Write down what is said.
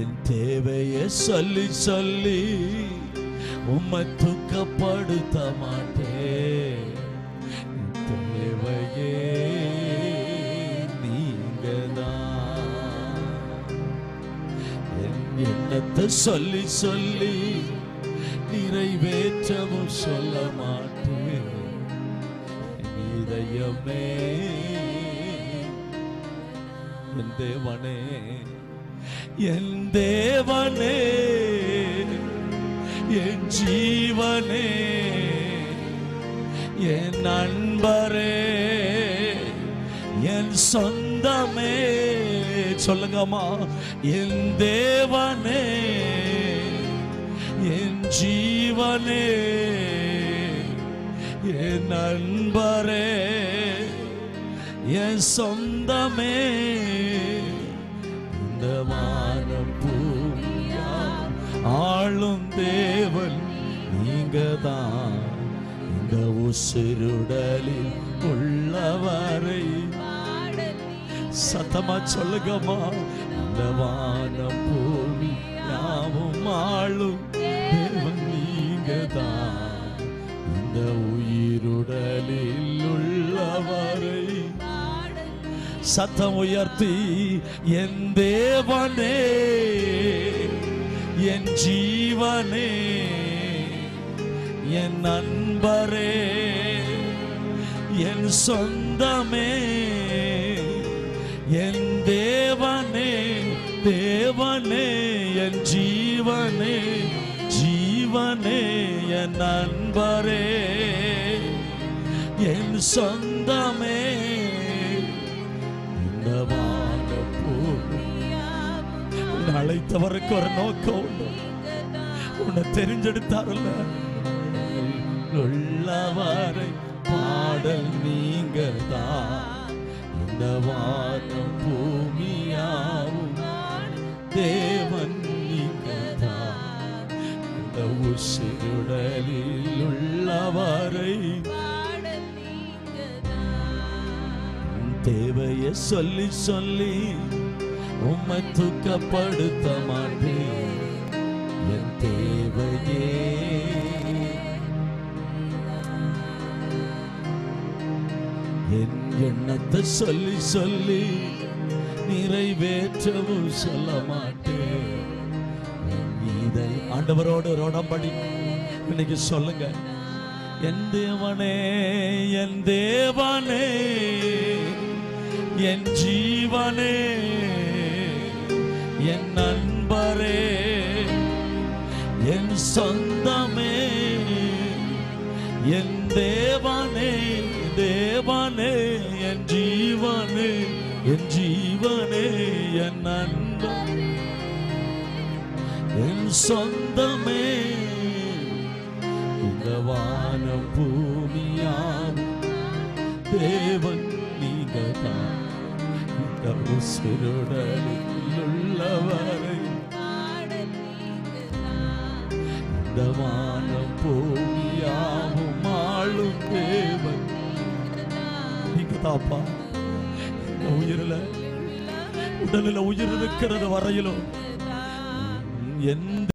என் தேவையை சொல்லி சொல்லி உம்மை துக்கப்படுத்த மாட்டேன் தேவையே நீங்கதான். என் எண்ணத்தை சொல்லி சொல்லி நிறைவேற்றவும் சொல்ல மாட்டேன் இதயமே என் தேவனே. என் தேவனே என் ஜீவனே என் நண்பரே என் சொந்தமே. சொல்லுங்கம்மா என் தேவனே என் ஜீவனே என் நண்பரே என் சொந்தமே. இந்த வானம் பூமியா? ஆளும் தேவன் நீங்க தான் இந்த உசிருடலில் உள்ளவரை சத்தமா சொல்லுங்கம்மா. இந்த வானம் பூமி யாவும் ஆளும் சத்தம் உயர்த்தி என் தேவனே என் ஜீவனே என் நண்பரே என் சொந்தமே என் தேவனே தேவனே என் ஜீவனே ஜீவனே என் நண்பரே என் சொந்தமே அழைத்தவருக்கு ஒரு நோக்கம் உண்டு. உன்னை தெரிஞ்செடுத்தாரல்ல. உள்ளவரை பாடல் நீங்க தான் இந்த வானம் பூமியாவும் தேவன் நீங்க தான் இந்த உசிருடலில் உள்ளவரை தேவையை சொல்லி சொல்லி உம்மை துக்கப்படுத்த மாட்டேன் என் தேவையே. என் எண்ணத்தை சொல்லி சொல்லி நிறைவேற்றவும் சொல்ல மாட்டேன் இதை ஆண்டவரோடு ரோடம்படி இன்னைக்கு சொல்லுங்க. என் தேவனே என் தேவனே என் ஜீவனே. என் நண்பரே என் சொந்தமே என் தேவனே தேவனே என் ஜீவனே என் ஜீவனே என் நண்பன் என் சொந்தமே இந்த வானம் பூமியாம் தேவன் நீங்க தான் இந்த உசிருடலில் உள்ளவரை இந்த வானம் பூமியாவும் ஆளும் தேவன். நீங்க தாப்பா இந்த உயிரில உடலில் உயிர் இருக்கிறது வரையிலும் எந்த